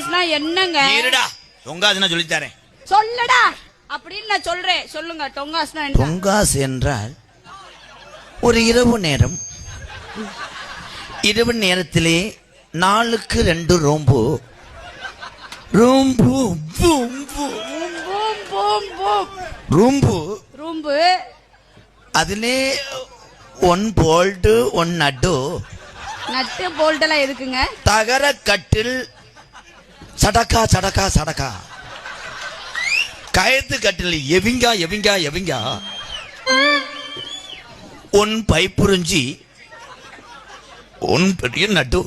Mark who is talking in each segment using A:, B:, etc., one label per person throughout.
A: டொங்காஸ்னா என்னங்க?
B: இருடா. தொங்காசுன்னா சொல்லித்தரேன்.
A: சொல்லடா. அப்படின்னு நான் சொல்றேன். சொல்லுங்க டொங்காஸ்னா என்ன?
B: தொங்காஸ் என்றால் ஒரு இரவு நேரம். இரவு நேரத்திலே நாலுக்கு ரெண்டு ரோம்பு. ரோம்பு பூம், பூம்.
A: பூம் பூம் பூம்.
B: ரூம்பு.
A: ரூம்பு.
B: அதிலே one bolt one nut.
A: Nut போல்ட்டெல்லாம் எதுக்குங்க?
B: தகர கட்டில் சடக்கா சடக்கா சடக்கா. கயத்து கட்டில் எவிங்கா எவிங்கா எவிங்கா. ஒன் பைப்புறிஞ்சி ஒன் பெரிய நட்டு.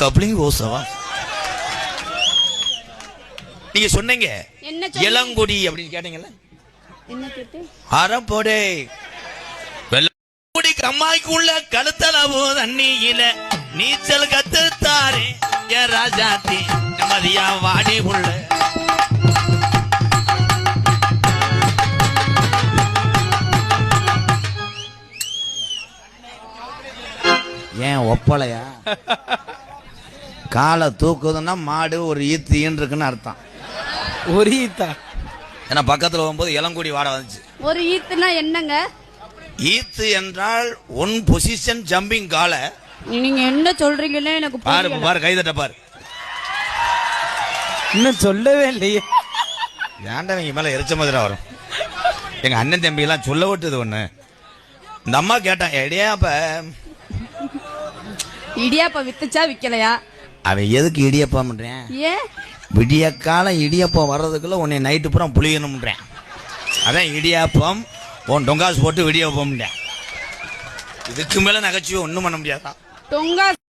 B: கப்ளிங் ஓசவா? நீங்க சொன்னீங்க? இளங்குடி அப்படின்னு கேட்டீங்கல்ல? அறப்போடே. வெள்ளக்குடி கம்மாய்க்குள்ள கழுத்தளவு தண்ணியில நீச்சல் கத்துத்தாரே. ராஜாத்தி நிம்மதியா வாடி உள்ள. ஏன் ஒப்பலையா? காலை தூக்குதுன்னா மாடு ஒரு ஈத்து ஈன்னு இருக்குன்னு அர்த்தம்.
C: ஒரு ஈத்தா?
B: ஏன்னா பக்கத்துல போகும்போது இளங்குடி வாட வந்துச்சு.
A: ஒரு ஈத்துனா என்னங்க?
B: ஈத்து என்றால் ஒன் பொசிஷன் ஜம்பிங் கால
A: நீங்க என்ன சொல்றீங்கன்னு எனக்கு
B: பாரு. பாரு கைதட்ட பாரு.
C: இன்னும் சொல்லவே இல்லையே.
B: ஏன்டா நீங்க மேல எரிச்ச மாதிரி வரும்? எங்க அண்ணன் தம்பி எல்லாம் சொல்ல விட்டது ஒண்ணு. இந்த அம்மா கேட்டான் எடியா அப்ப
A: இடியாப்பம் வித்துச்சா விக்கலையா?
B: அவன் எதுக்கு இடியப்பா பண்றேன்
A: ஏன்
B: விடிய காலம் இடியப்பம் வர்றதுக்குள்ள உன்னை நைட்டு பூரா புளியணும்ன்றேன் அதான் இடியாப்பம் உன் டொங்காசு போட்டு இடியப்பம் இதுக்கு மேல நகைச்சுவை ஒண்ணும் பண்ண முடியாதான்.
A: 东干